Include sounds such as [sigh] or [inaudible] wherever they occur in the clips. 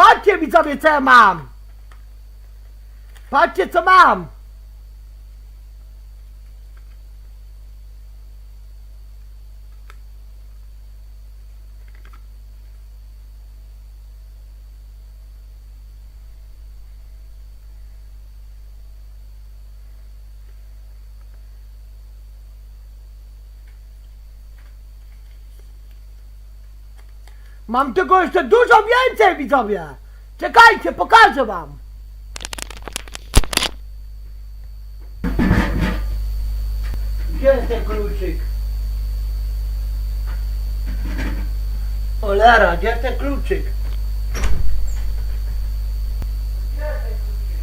Patrzcie widzowie co ja mam! Patrzcie co mam! Mam tego jeszcze dużo więcej widzowie! Czekajcie, pokażę wam! Gdzie jest ten kluczyk? Olera, gdzie jest ten kluczyk? Gdzie jest ten kluczyk?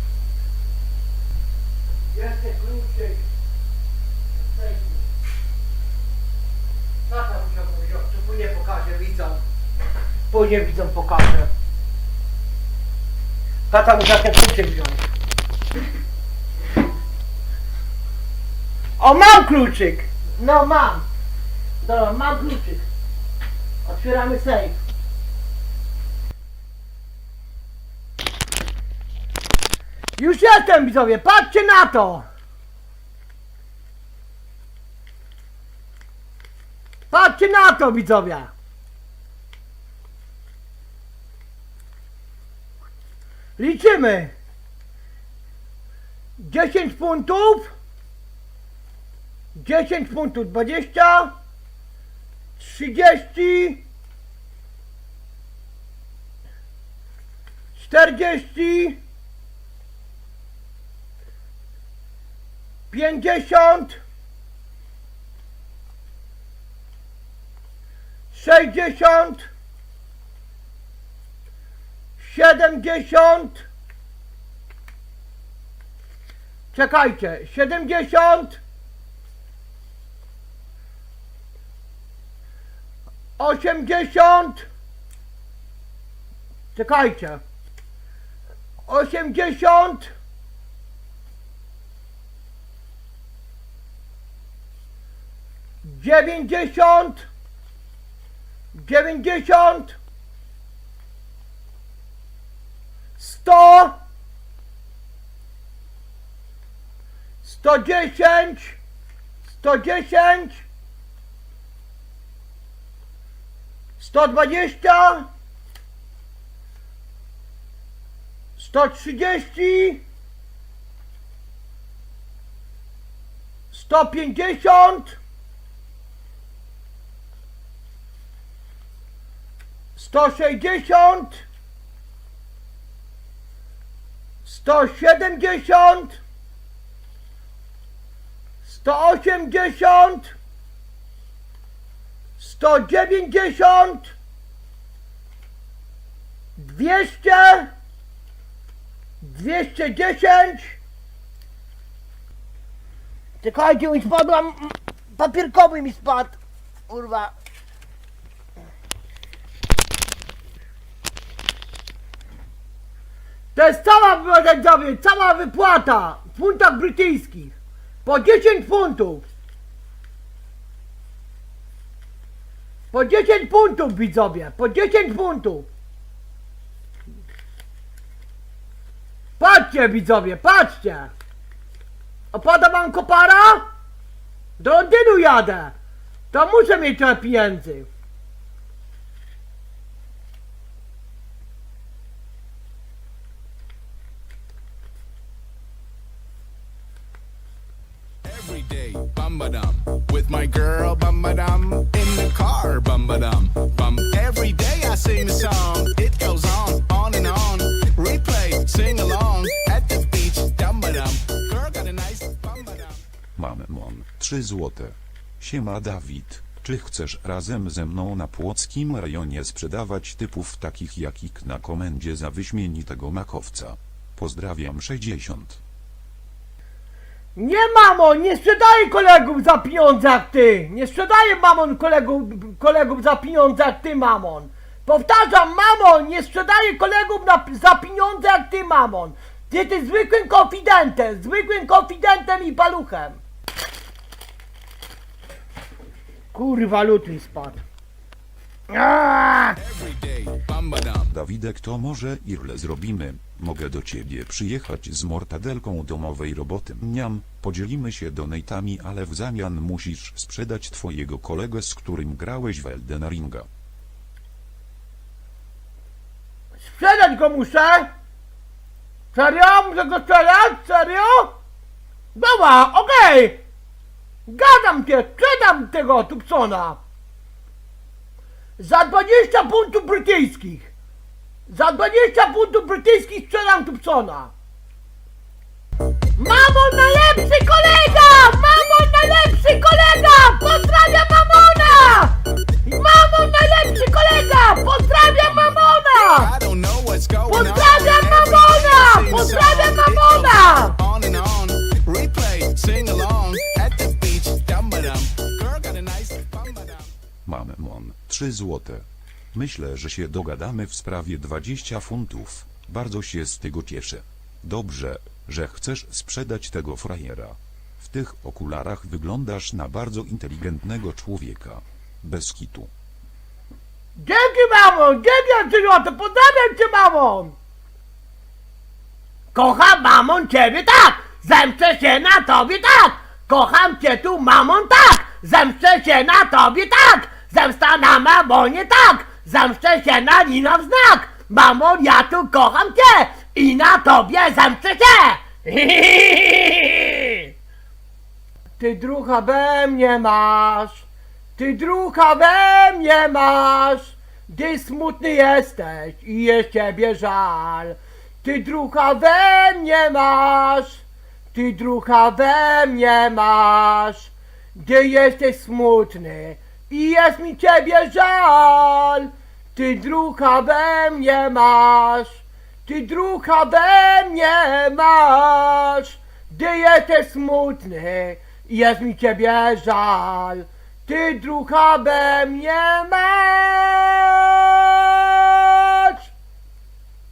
Gdzie jest ten kluczyk? Tata musiał powiedzieć, to później pokażę widzom. Później widzom pokażę. Tata musiał ten kluczyk wziąć. O, mam kluczyk! No, mam. Dobra, mam kluczyk. Otwieramy safe. Już jestem, widzowie, patrzcie na to! Patrzcie na to, widzowie! Liczymy! 10 funtów 10 funtów 20 30 40 50 60 70 Czekajcie, 70 osiemdziesiąt. Czekajcie. Osiemdziesiąt. Dziewięćdziesiąt. Dziewięćdziesiąt sto, sto dziesięć, sto dziesięć, sto dwadzieścia, sto trzydzieści, sto 160 sto siedemdziesiąt sto osiemdziesiąt sto dziewięćdziesiąt dwieście dwieście dziesięć. Czekajcie, mi spadłam papierkowy mi spadł kurwa To jest cała widzowie, cała wypłata w funtach brytyjskich po 10 funtów Po 10 funtów widzowie, po 10 funtów. Patrzcie widzowie, patrzcie. Opada wam kopara? Do Londynu jadę. To muszę mieć trochę pieniędzy. Every day, bum ba dum. With my girl, bum. In the car, bum. Bum. Every day I sing the song. It goes on, on and on. Replay, sing along. At the beach, dum. Girl got a nice bum ba dum. Mamemon, 3 złote. Siema Dawid, czy chcesz razem ze mną na płockim rejonie sprzedawać typów takich jak ik na komendzie za wyśmienitego makowca? Pozdrawiam 60. Nie mamo, nie sprzedaję kolegów za pieniądze jak ty. Nie sprzedaję mamon kolegów, kolegów za pieniądze jak ty mamon. Powtarzam mamon, nie sprzedaję kolegów na, za pieniądze jak ty mamon. Ty jesteś zwykłym konfidentem, zwykłym konfidentem i paluchem. Kurwa, lut mi spadł. Aaaa! Dawidek to może ile zrobimy? Mogę do ciebie przyjechać z mortadelką domowej roboty. Niam, podzielimy się donatami, ale w zamian musisz sprzedać twojego kolegę, z którym grałeś w Elden Ringa. Sprzedać go muszę? Serio? Muszę go sprzedać? Serio? Dobra, okej! Gadam cię, sprzedam tego Tupsona! Za 20 funtów brytyjskich! Za 20 funtów brytyjskich sprzedam Tupsona! Mamo, najlepszy kolega! Mamo, najlepszy kolega! Pozdrawiam Mamona! Mamo, najlepszy kolega! Pozdrawiam Mamona! Pozdrawiam Mamona! Pozdrawiam Mamona! goes On and on. Replay, sing along at the beach. Dum ba dum. Girl got a nice bum ba dum. Mam mon, 3 złote. Myślę, że się dogadamy w sprawie 20 funtów. Bardzo się z tego cieszę. Dobrze, że chcesz sprzedać tego frajera. W tych okularach wyglądasz na bardzo inteligentnego człowieka. Bez kitu. Dzięki mamo! Dzięki złote! Pozdrawiam cię mamon! Kocham mamon ciebie tak! Zemszczę się na tobie tak! Kocham cię tu mamon tak! Zemszczę się na tobie tak! Zemsta na mamonie tak! Zemszczę się na Nina w znak! Mamon, ja tu kocham cię! I na tobie zemszczę się! [laughs] Ty drucha we mnie masz! Ty drucha we mnie masz, gdy smutny jesteś i jest ciebie żal. Ty drucha we mnie masz, ty drucha we mnie masz, gdy jesteś smutny i jest mi ciebie żal. Ty drucha we mnie masz, ty drucha we mnie masz, gdy jesteś smutny jest mi ciebie żal. Ty drucha we mnie masz.